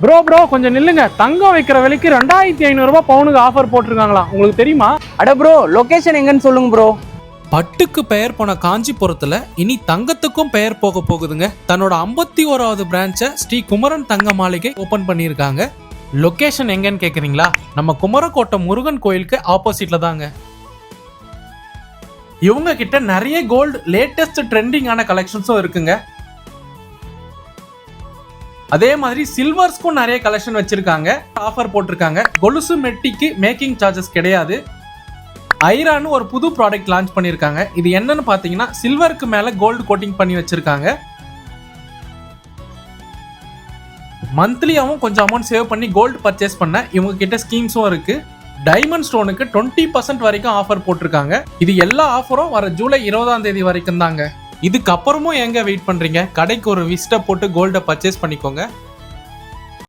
Bro bro கொஞ்சம் நில்லுங்க. தங்கம் வைக்கிற விலைக்கு ரெண்டாயிரத்தி ஐநூறுரூபா பவுனுக்கு ஆஃபர் போட்டிருக்காங்களா? உங்களுக்கு தெரியுமா? அட ப்ரோ லொக்கேஷன் எங்கன்னு சொல்லுங்க ப்ரோ பட்டுக்கு பெயர் போன காஞ்சிபுரத்துல இனி தங்கத்துக்கும் பெயர் போக போகுதுங்க. தன்னோட ஐம்பத்தி ஓராவது பிரான்ச்சை ஸ்ரீ குமரன் தங்க மாளிகை ஓபன் பண்ணியிருக்காங்க. லொக்கேஷன் எங்கன்னு கேக்குறீங்களா? நம்ம குமரக்கோட்டை முருகன் கோயிலுக்கு ஆப்போசிட்ல தாங்க. இவங்க கிட்ட நிறைய கோல்டு லேட்டஸ்ட் ட்ரெண்டிங்கான கலெக்ஷன்ஸும் இருக்குங்க. அதே மாதிரி சில்வர்ஸ்க்கும் நிறைய கலெக்ஷன் வச்சிருக்காங்க. ஆஃபர் போட்டிருக்காங்க. கொலுசு மெட்டிக்கு மேக்கிங் சார்ஜஸ் கிடையாது. ஐரான்னு ஒரு புது ப்ராடக்ட் லான்ச் பண்ணியிருக்காங்க. இது என்னன்னு பார்த்தீங்கன்னா சில்வருக்கு மேலே கோல்டு கோட்டிங் பண்ணி வச்சிருக்காங்க. மந்த்லியாகவும் கொஞ்சம் அமௌண்ட் சேவ் பண்ணி கோல்டு பர்ச்சேஸ் பண்ண இவங்க கிட்ட ஸ்கீம்ஸும் இருக்கு. டைமண்ட் ஸ்டோனுக்கு டுவெண்ட்டி பர்சன்ட் வரைக்கும் ஆஃபர் போட்டிருக்காங்க. இது எல்லா ஆஃபரும் வர ஜூலை இருபதாம் தேதி வரைக்கும் தாங்க இதுக்கப்புறமும் எங்க வெயிட் பண்றீங்க? கடைக்கு ஒரு விசிட்ட போட்டு கோல்டை பர்ச்சேஸ் பண்ணிக்கோங்க.